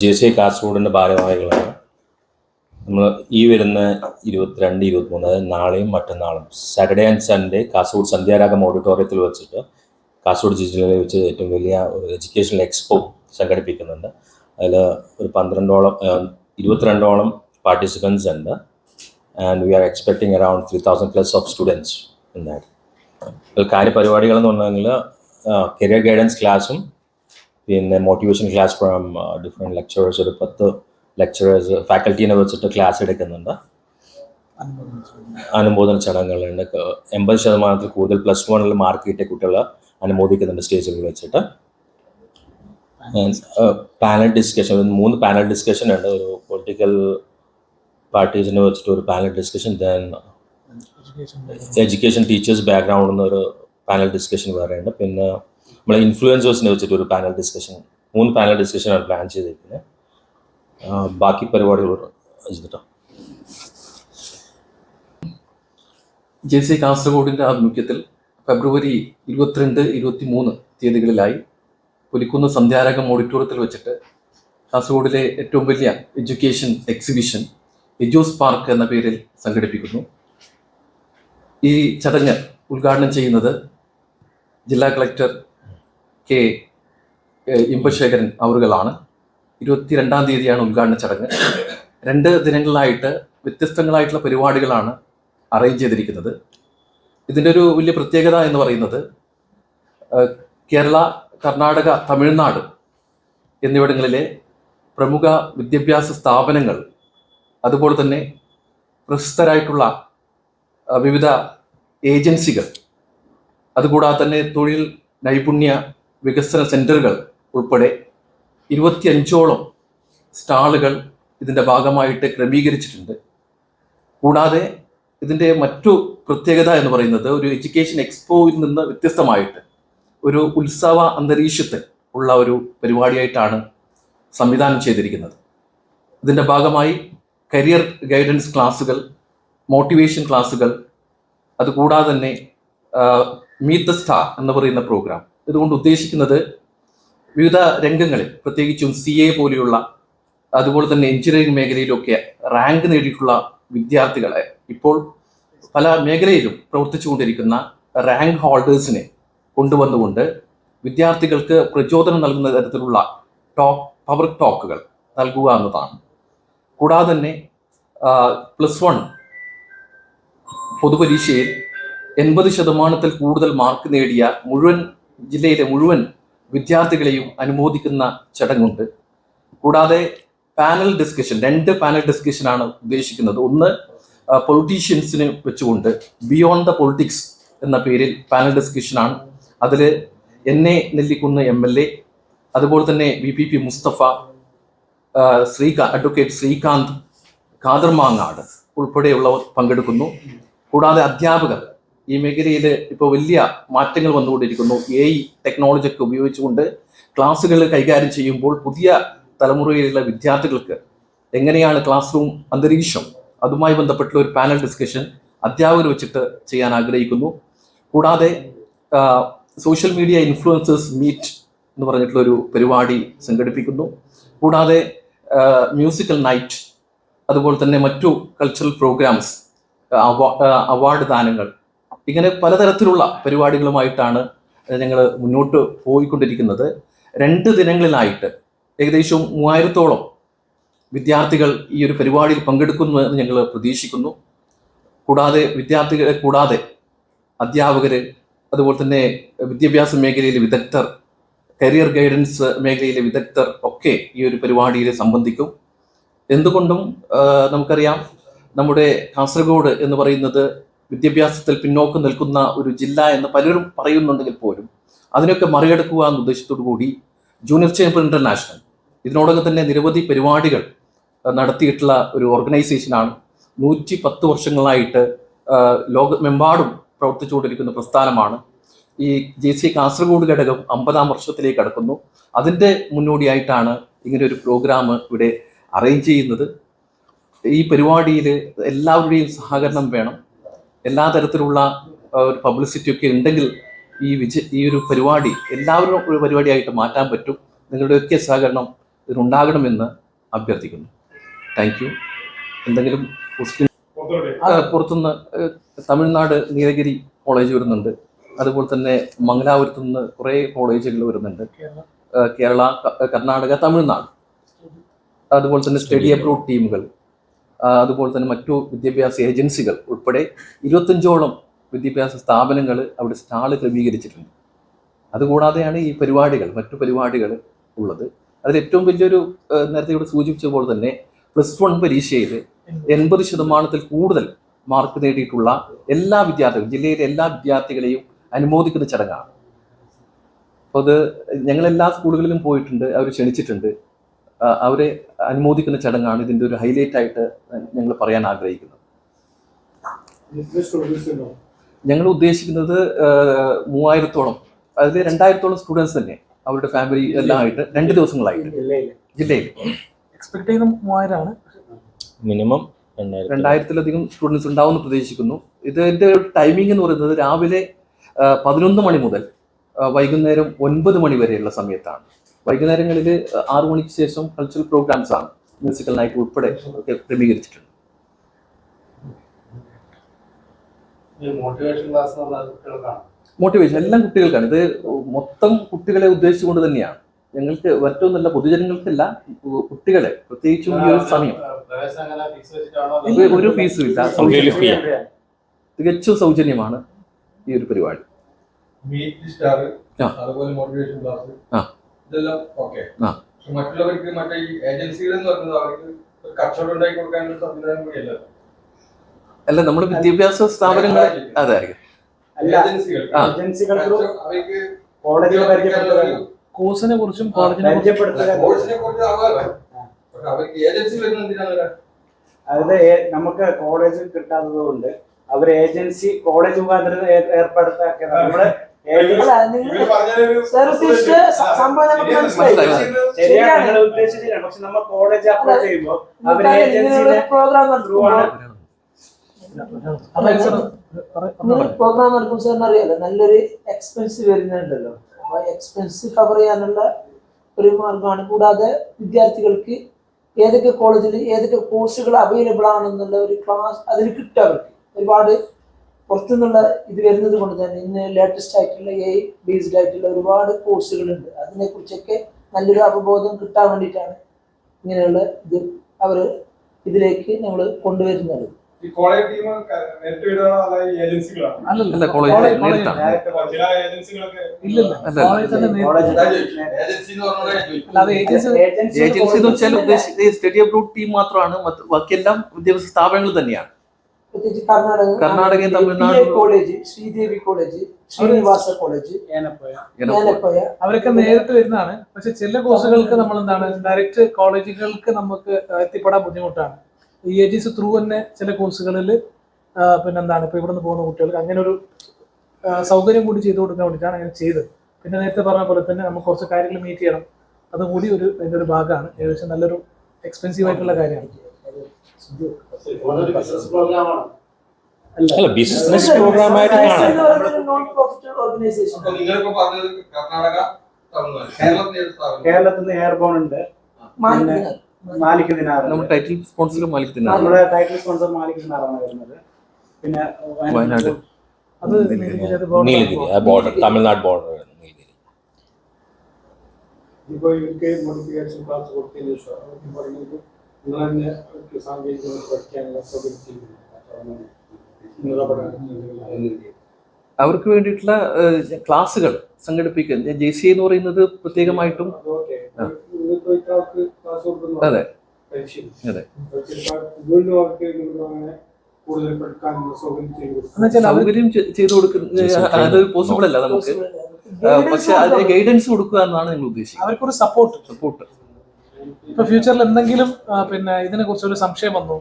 J C കാസർഗോഡിന്റെ ഭാരവാഹികളാണ്. നമ്മൾ ഈ വരുന്ന ഇരുപത്തിരണ്ട് ഇരുപത്തിമൂന്ന് അതായത് നാളെയും മറ്റന്നാളും Saturday and Sunday Kasaragod Sandhyaragam ഓഡിറ്റോറിയത്തിൽ വെച്ചിട്ട് കാസർഗോഡ് ജില്ലയിൽ വെച്ച് ഏറ്റവും വലിയ ഒരു എഡ്യൂക്കേഷണൽ എക്സ്പോ സംഘടിപ്പിക്കുന്നുണ്ട്. അതിൽ ഒരു പന്ത്രണ്ടോളം ഇരുപത്തിരണ്ടോളം പാർട്ടിസിപ്പൻസ് ഉണ്ട്. And we are expecting around three thousand plus of students ഉണ്ടായിരുന്നു കാര്യപരിപാടികൾ എന്ന് പറഞ്ഞെങ്കിൽ കരിയർ ഗൈഡൻസ് ക്ലാസ്സും പിന്നെ motivation class from different lecturers ഒരു പത്ത് ലെക്ചറേഴ്സ് ഫാക്കൽറ്റീനെ വെച്ചിട്ട് ക്ലാസ് എടുക്കുന്നുണ്ട്. അനുമോദന ചടങ്ങുകളുണ്ട്. എൺപത് ശതമാനത്തിൽ കൂടുതൽ പ്ലസ് വണ്ണിൽ മാർക്ക് കിട്ടിയ കുട്ടികളെ അനുമോദിക്കുന്നുണ്ട് സ്റ്റേജിൽ വെച്ചിട്ട്. പാനൽ ഡിസ്കഷൻ മൂന്ന് പാനൽ ഡിസ്കഷൻ ഉണ്ട്. ഒരു പൊളിറ്റിക്കൽ പാർട്ടീസിനെ വെച്ചിട്ട് ഒരു panel discussion then education teachers ബാക്ക്ഗ്രൗണ്ടിൽ നിന്ന് ഒരു പാനൽ ഡിസ്കഷൻ വേറെ ഉണ്ട് പിന്നെ നമ്മളെ ഇൻഫ്ലുവൻസേഴ്സിനെ വെച്ചിട്ട് ഒരു പാനൽ ഡിസ്കഷൻ മൂന്ന് പാനൽ ഡിസ്കഷനാണ് പ്ലാൻ ചെയ്തേക്കുന്നത് ബാക്കി പരിപാടികൾ വെച്ചിട്ടോ ജെ സി കാസർഗോഡിന്റെ ആഭിമുഖ്യത്തിൽ ഫെബ്രുവരി ഇരുപത്തിരണ്ട് ഇരുപത്തി മൂന്ന് തീയതികളിലായി ഒരുക്കുന്ന സന്ധ്യാരകം ഓഡിറ്റോറിയത്തിൽ വെച്ചിട്ട് കാസർഗോഡിലെ ഏറ്റവും വലിയ എഡ്യൂക്കേഷൻ എക്സിബിഷൻ എജോസ് പാർക്ക് എന്ന പേരിൽ സംഘടിപ്പിക്കുന്നു. ഈ ചടങ്ങ് ഉദ്ഘാടനം ചെയ്യുന്നത് ജില്ലാ കളക്ടർ കെ ഇമ്പശേഖരൻ അവറുകളാണ്. ഇരുപത്തിരണ്ടാം തീയതിയാണ് ഉദ്ഘാടന ചടങ്ങ്. രണ്ട് ദിനങ്ങളിലായിട്ട് വ്യത്യസ്തങ്ങളായിട്ടുള്ള പരിപാടികളാണ് അറേഞ്ച് ചെയ്തിരിക്കുന്നത്. ഇതിന്റെ ഒരു വലിയ പ്രത്യേകത എന്ന് പറയുന്നത് കേരള കർണാടക തമിഴ്നാട് എന്നിവിടങ്ങളിലെ പ്രമുഖ വിദ്യാഭ്യാസ സ്ഥാപനങ്ങൾ അതുപോലെ തന്നെ പ്രശസ്തരായിട്ടുള്ള വിവിധ ഏജൻസികൾ അതുകൂടാതെ തന്നെ തൊഴിൽ നൈപുണ്യ വികസന സെന്ററുകൾ ഉൾപ്പെടെ ഇരുപത്തിയഞ്ചോളം സ്റ്റാളുകൾ ഇതിന്റെ ഭാഗമായിട്ട് ക്രമീകരിച്ചിട്ടുണ്ട്. കൂടാതെ ഇതിന്റെ മറ്റു പ്രത്യേകത എന്ന് പറയുന്നത് ഒരു എഡ്യൂക്കേഷൻ എക്സ്പോയിൽ നിന്ന് വ്യത്യസ്തമായിട്ട് ഒരു ഉത്സവ അന്തരീക്ഷത്തിൽ ഉള്ള ഒരു പരിപാടിയായിട്ടാണ് സംവിധാനം ചെയ്തിരിക്കുന്നത്. ഇതിന്റെ ഭാഗമായി കരിയർ ഗൈഡൻസ് ക്ലാസ്സുകൾ മോട്ടിവേഷൻ ക്ലാസ്സുകൾ അതുകൂടാതെ തന്നെ മീറ്റ് ദ സ്റ്റാർ എന്ന് പറയുന്ന പ്രോഗ്രാം. ഇതുകൊണ്ട് ഉദ്ദേശിക്കുന്നത് വിവിധ രംഗങ്ങളിൽ പ്രത്യേകിച്ചും സി എ പോലെയുള്ള അതുപോലെ തന്നെ എഞ്ചിനീയറിംഗ് മേഖലയിലൊക്കെ റാങ്ക് നേടിയിട്ടുള്ള വിദ്യാർത്ഥികളെ ഇപ്പോൾ പല മേഖലയിലും പ്രവർത്തിച്ചുകൊണ്ടിരിക്കുന്ന റാങ്ക് ഹോൾഡേഴ്സിനെ കൊണ്ടുവന്നുകൊണ്ട് വിദ്യാർത്ഥികൾക്ക് പ്രചോദനം നൽകുന്ന തരത്തിലുള്ള ടോക്ക് പവർ ടോക്കുകൾ നൽകുക എന്നതാണ്. കൂടാതെ തന്നെ പ്ലസ് വൺ പൊതുപരീക്ഷയിൽ എൺപത് ശതമാനത്തിൽ കൂടുതൽ മാർക്ക് നേടിയ മുഴുവൻ ജില്ലയിലെ മുഴുവൻ വിദ്യാർത്ഥികളെയും അനുമോദിക്കുന്ന ചടങ്ങുണ്ട്. കൂടാതെ പാനൽ ഡിസ്കഷൻ രണ്ട് പാനൽ ഡിസ്കഷൻ ആണ് ഉദ്ദേശിക്കുന്നത്. ഒന്ന് പൊളിറ്റീഷ്യൻസിന് വെച്ചുകൊണ്ട് ബിയോണ്ട് ദ പൊളിറ്റിക്സ് എന്ന പേരിൽ പാനൽ ഡിസ്കഷനാണ് അതിൽ N A Nellikkunnu M L A അതുപോലെ തന്നെ V P P Mustafa Sreekanth advocate Sreekanth Kathirmangad ഉൾപ്പെടെയുള്ളവർ പങ്കെടുക്കുന്നു. കൂടാതെ അധ്യാപകർ ഈ മേഖലയിൽ ഇപ്പോൾ വലിയ മാറ്റങ്ങൾ വന്നുകൊണ്ടിരിക്കുന്നു. എ ഐ ടെക്നോളജി ഒക്കെ ഉപയോഗിച്ചുകൊണ്ട് ക്ലാസ്സുകൾ കൈകാര്യം ചെയ്യുമ്പോൾ പുതിയ തലമുറയിലുള്ള വിദ്യാർത്ഥികൾക്ക് എങ്ങനെയാണ് ക്ലാസ് റൂം അന്തരീക്ഷം അതുമായി ബന്ധപ്പെട്ടുള്ള ഒരു പാനൽ ഡിസ്കഷൻ അധ്യാപകർ വെച്ചിട്ട് ചെയ്യാൻ ആഗ്രഹിക്കുന്നു. കൂടാതെ സോഷ്യൽ മീഡിയ ഇൻഫ്ലുവൻസേഴ്സ് മീറ്റ് എന്ന് പറഞ്ഞിട്ടുള്ള ഒരു പരിപാടി സംഘടിപ്പിക്കുന്നു. കൂടാതെ മ്യൂസിക്കൽ നൈറ്റ് അതുപോലെ തന്നെ മറ്റു കൾച്ചറൽ പ്രോഗ്രാംസ് അവാർഡ് ദാനങ്ങൾ ഇങ്ങനെ പലതരത്തിലുള്ള പരിപാടികളുമായിട്ടാണ് ഞങ്ങൾ മുന്നോട്ട് പോയിക്കൊണ്ടിരിക്കുന്നത്. രണ്ട് ദിനങ്ങളിലായിട്ട് ഏകദേശം മൂവായിരത്തോളം വിദ്യാർത്ഥികൾ ഈ ഒരു പരിപാടിയിൽ പങ്കെടുക്കുന്നു എന്ന് ഞങ്ങൾ പ്രതീക്ഷിക്കുന്നു. കൂടാതെ വിദ്യാർത്ഥികളെ കൂടാതെ അധ്യാപകർ അതുപോലെ തന്നെ വിദ്യാഭ്യാസ മേഖലയിലെ വിദഗ്ധർ കരിയർ ഗൈഡൻസ് മേഖലയിലെ വിദഗ്ധർ ഒക്കെ ഈ ഒരു പരിപാടിയിൽ സംബന്ധിക്കും. എന്തുകൊണ്ടും നമുക്കറിയാം നമ്മുടെ കാസർഗോഡ് എന്ന് പറയുന്നത് വിദ്യാഭ്യാസത്തിൽ പിന്നോക്കം നിൽക്കുന്ന ഒരു ജില്ല എന്ന് പലരും പറയുന്നുണ്ടെങ്കിൽ പോലും അതിനൊക്കെ മറികടക്കുക എന്ന ഉദ്ദേശത്തോടു കൂടി ജൂനിയർ ചേംബർ ഇന്റർനാഷണൽ ഇതിനോടകം തന്നെ നിരവധി പരിപാടികൾ നടത്തിയിട്ടുള്ള ഒരു ഓർഗനൈസേഷനാണ് നൂറ്റി പത്ത് വർഷങ്ങളായിട്ട് ലോകമെമ്പാടും പ്രവർത്തിച്ചുകൊണ്ടിരിക്കുന്ന പ്രസ്ഥാനമാണ്. ഈ ജെ സി കാസർഗോഡ് ഘടകം അമ്പതാം വർഷത്തിലേക്ക് കടക്കുന്നു. അതിന്റെ മുന്നോടിയായിട്ടാണ് ഇങ്ങനെ ഒരു പ്രോഗ്രാം ഇവിടെ അറേഞ്ച് ചെയ്യുന്നത്. ഈ പരിപാടിയിൽ എല്ലാവരുടെയും സഹകരണം വേണം. എല്ലാ തരത്തിലുള്ള ഒരു പബ്ലിസിറ്റി ഒക്കെ ഉണ്ടെങ്കിൽ ഈ വിജ ഈ ഒരു പരിപാടി എല്ലാവരും ഒരു പരിപാടിയായിട്ട് മാറ്റാൻ പറ്റും. നിങ്ങളുടെയൊക്കെ സഹകരണം ഇതിനുണ്ടാകണമെന്ന് അഭ്യർത്ഥിക്കുന്നു. താങ്ക് യു എന്തെങ്കിലും ക്വസ്റ്റ്യൻ പുറത്തുനിന്ന് തമിഴ്നാട് നീലഗിരി കോളേജ് വരുന്നുണ്ട്. അതുപോലെ തന്നെ മംഗലാപുരത്തു നിന്ന് കുറേ കോളേജുകൾ വരുന്നുണ്ട്. കേരള. കർണാടക തമിഴ്നാട്. അതുപോലെ തന്നെ സ്റ്റഡി അബ്രോഡ്. ടീമുകൾ. അതുപോലെ തന്നെ മറ്റു വിദ്യാഭ്യാസ ഏജൻസികൾ ഉൾപ്പെടെ ഇരുപത്തഞ്ചോളം വിദ്യാഭ്യാസ സ്ഥാപനങ്ങൾ അവിടെ സ്റ്റാൾ ക്രമീകരിച്ചിട്ടുണ്ട്. അതുകൂടാതെയാണ് ഈ പരിപാടികൾ മറ്റു പരിപാടികൾ ഉള്ളത്. അതിൽ ഏറ്റവും വലിയൊരു നേരത്തെ ഇവിടെ സൂചിപ്പിച്ച പോലെ തന്നെ പ്ലസ് വൺ പരീക്ഷയിൽ എൺപത് ശതമാനത്തിൽ കൂടുതൽ മാർക്ക് നേടിയിട്ടുള്ള എല്ലാ വിദ്യാർത്ഥികളും ജില്ലയിലെ എല്ലാ വിദ്യാർത്ഥികളെയും അനുമോദിക്കുന്ന ചടങ്ങാണ്. അപ്പോൾ അത് ഞങ്ങൾ എല്ലാ സ്കൂളുകളിലും പോയിട്ടുണ്ട് അവർ ക്ഷണിച്ചിട്ടുണ്ട്. അവരെ അനുമോദിക്കുന്ന ചടങ്ങാണ് ഇതിന്റെ ഒരു ഹൈലൈറ്റ് ആയിട്ട് ഞങ്ങൾ പറയാൻ ആഗ്രഹിക്കുന്നത്. ഞങ്ങൾ ഉദ്ദേശിക്കുന്നത് മൂവായിരത്തോളം അതിൽ രണ്ടായിരത്തോളം സ്റ്റുഡൻസ് തന്നെ അവരുടെ ഫാമിലി എല്ലാം ആയിട്ട് രണ്ട് ദിവസങ്ങളായിട്ട്. ജില്ലയിൽ. എക്സ്പെക്ട് ചെയ്യുന്ന മൂവായിരമാണ്. മിനിമം രണ്ടായിരം രണ്ടായിരത്തിലധികം സ്റ്റുഡൻസ് ഉണ്ടാവുമെന്ന് പ്രതീക്ഷിക്കുന്നു. ഇതിന്റെ ടൈമിംഗ് എന്ന് പറയുന്നത് രാവിലെ പതിനൊന്ന് മണി മുതൽ വൈകുന്നേരം ഒൻപത് മണി വരെയുള്ള സമയത്താണ്. വൈകുന്നേരങ്ങളിൽ ആറു മണിക്ക് ശേഷം കൾച്ചറൽ പ്രോഗ്രാംസ് ആണ് മ്യൂസിക്കൽ നൈറ്റ് ഉൾപ്പെടെ ഒക്കെ ക്രമീകരിച്ചിട്ടുണ്ട് മോട്ടിവേഷൻ എല്ലാം കുട്ടികൾക്കാണ്. ഇത് മൊത്തം കുട്ടികളെ ഉദ്ദേശിച്ചുകൊണ്ട് തന്നെയാണ്. ഞങ്ങൾക്ക് മറ്റൊന്നല്ല പൊതുജനങ്ങൾക്കല്ല കുട്ടികളെ പ്രത്യേകിച്ചും ഈ ഒരു സമയം. ഒരു- ഫീസും ഇല്ല. തികച്ചും സൗജന്യമാണ് ഈ ഒരു പരിപാടി. ആ. ഇതെല്ലാം ഓക്കെ പക്ഷെ മറ്റുള്ളവർക്ക് മറ്റേ ഈ ഏജൻസികൾ എന്ന് പറയുന്നത് അവർക്ക് കച്ചവടം ഉണ്ടാക്കി കൊടുക്കാനുള്ള സംവിധാനം കൂടിയല്ല അല്ല. നമ്മുടെ വിദ്യാഭ്യാസ സ്ഥാപനങ്ങൾ അതെ ഏജൻസികൾ അവർക്ക് കോളേജിൽ കോഴ്സിനെ കുറിച്ചും കോളേജിനെ അതായത് നമുക്ക് കോളേജിൽ കിട്ടാത്തത് കൊണ്ട് അവർ ഏജൻസി കോളേജ് മുഖാന്തരം ഏർപ്പെടുത്താക്കിയതാണ് ഏർപ്പെടുത്താക്കിയത് നമ്മൾ ഏജൻസി അല്ല, നിങ്ങൾ ഇവർ പറഞ്ഞൊരു സാർ ഉദ്ദേശിച്ച സ- സംഭവം നമുക്ക് മനസ്സിലായി. മനസ്സിലായി. ശരിയാണ്. ശരിയാണ്. പക്ഷെ നമ്മൾ കോളേജ് അപ്രോച്ച് ചെയ്യുമ്പോൾ പ്രോഗ്രാം നടക്കും പ്രോഗ്രാം നടത്തുമ്പോൾ സാറിന് അറിയാലോ നല്ലൊരു എക്സ്പെൻസ് വരുന്നുണ്ടല്ലോ. അപ്പൊ എക്സ്പെൻസ് കവർ ചെയ്യാനുള്ള ഒരു മാർഗമാണ്. കൂടാതെ വിദ്യാർത്ഥികൾക്ക് ഏതൊക്കെ കോളേജിൽ ഏതൊക്കെ കോഴ്സുകൾ അവൈലബിൾ ആണെന്നുള്ള ഒരു ക്ലാസ് അതിൽ കിട്ടും അവർക്ക്. ഒരുപാട് പുറത്തുനിന്നുള്ള ഇത് വരുന്നത് കൊണ്ട് തന്നെ ഇന്ന് ലേറ്റസ്റ്റ് ആയിട്ടുള്ള എ ബേസ്ഡ് ആയിട്ടുള്ള ഒരുപാട് കോഴ്സുകളുണ്ട് അതിനെക്കുറിച്ചൊക്കെ നല്ലൊരു അവബോധം കിട്ടാൻ വേണ്ടിയിട്ടാണ് ഇങ്ങനെയുള്ള ഇത് അവർ ഇതിലേക്ക് നമ്മൾ കൊണ്ടുവരുന്നത്. ഈ കോളേജ് ടീം നേരിട്ട്. വരുന്നതാണോ അല്ല അല്ലല്ല കോളേജ് കോളേജ് നേരിട്ടാണ് ഡയറക്റ്റ് ചില ഏജൻസികളൊക്കെ ഇല്ലില്ല കോളേജ് തന്നെ ഏജൻസി എന്ന് വെച്ചാൽ സ്റ്റഡി അബ്രോഡ് ടീം മാത്രമാണ് ബാക്കിയെല്ലാം വിദ്യാഭ്യാസ സ്ഥാപനങ്ങൾ തന്നെയാണ്. പ്രത്യേകിച്ച് കർണാടക കർണാടകയും തമിഴ്നാടും PA college Sreedevi college Srinivasa college Yenepoya അവരൊക്കെ നേരിട്ട് വരുന്നതാണ്. പക്ഷെ ചില കോഴ്സുകൾക്ക് നമ്മൾ എന്താണ് ഡയറക്റ്റ് കോളേജുകൾക്ക് നമുക്ക് എത്തിപ്പെടാൻ ബുദ്ധിമുട്ടാണ്. E A G C through തന്നെ ചില കോഴ്സുകളിൽ പിന്നെന്താണ് ഇപ്പൊ ഇവിടെ നിന്ന് പോകുന്ന കുട്ടികൾക്ക് അങ്ങനെ ഒരു സൗകര്യം കൂടി ചെയ്തു കൊടുക്കാൻ വേണ്ടിയിട്ടാണ് അങ്ങനെ ചെയ്തത്. പിന്നെ നേരത്തെ പറഞ്ഞ പോലെ തന്നെ നമുക്ക് കുറച്ച് കാര്യങ്ങൾ മീറ്റ് ചെയ്യണം. അതുകൂടി ഒരു അതിന്റെ ഒരു ഭാഗമാണ്. ഏകദേശം നല്ലൊരു എക്സ്പെൻസീവ് ആയിട്ടുള്ള കാര്യമാണ്. അല്ല ബിസിനസ് പ്രോഗ്രാം ആയിട്ട് കാണാം നോൺ പ്രോഫിറ്റ് ഓർഗനൈസേഷൻ അപ്പൊ നിങ്ങളിപ്പോ പറഞ്ഞത് കർണാടക കേരളത്തിൽ നിന്ന് എയർബോൺ ഉണ്ട്. മാലിക് ദിനാർ. നമ്മുടെ ടൈറ്റിൽ സ്പോൺസർ മാലിക് നമ്മുടെ ടൈറ്റിൽ സ്പോൺസർ മാലിക് ദിനാറാണ് വരുന്നത്. പിന്നെ വയനാട്. അത് നീലഗിരി ബോർഡർ തമിഴ്നാട് ബോർഡർ നീലഗിരി. ഇപ്പോൾ ഇവർക്ക് മോഡിഫിക്കേഷൻ ക്ലാസ് കൊടുത്തതിന് ശേഷം നിങ്ങൾ തന്നെ അവർക്ക് സാങ്കേതിക പഠിക്കാനുള്ള വേണ്ടിയിട്ടുള്ള ക്ലാസ്സുകൾ സംഘടിപ്പിക്കുക. ജെ സി എന്ന് പറയുന്നത് പ്രത്യേകമായിട്ടും ഓക്കെ. നിങ്ങൾക്ക് ഒരാൾക്ക് അതെ. അതെ. സൗകര്യം ചെയ്തു കൊടുക്കുന്ന. അത് പോസിബിൾ അല്ല നമുക്ക്. പക്ഷെ അതിന് ഗൈഡൻസ് കൊടുക്കുക എന്നാണ് നിങ്ങൾ ഉദ്ദേശിക്കുന്നത്. അവർക്കൊരു സപ്പോർട്ട് സപ്പോർട്ട് ഇപ്പൊ ഫ്യൂച്ചറിൽ എന്തെങ്കിലും പിന്നെ ഇതിനെ കുറിച്ച് ഒരു സംശയം വന്നു.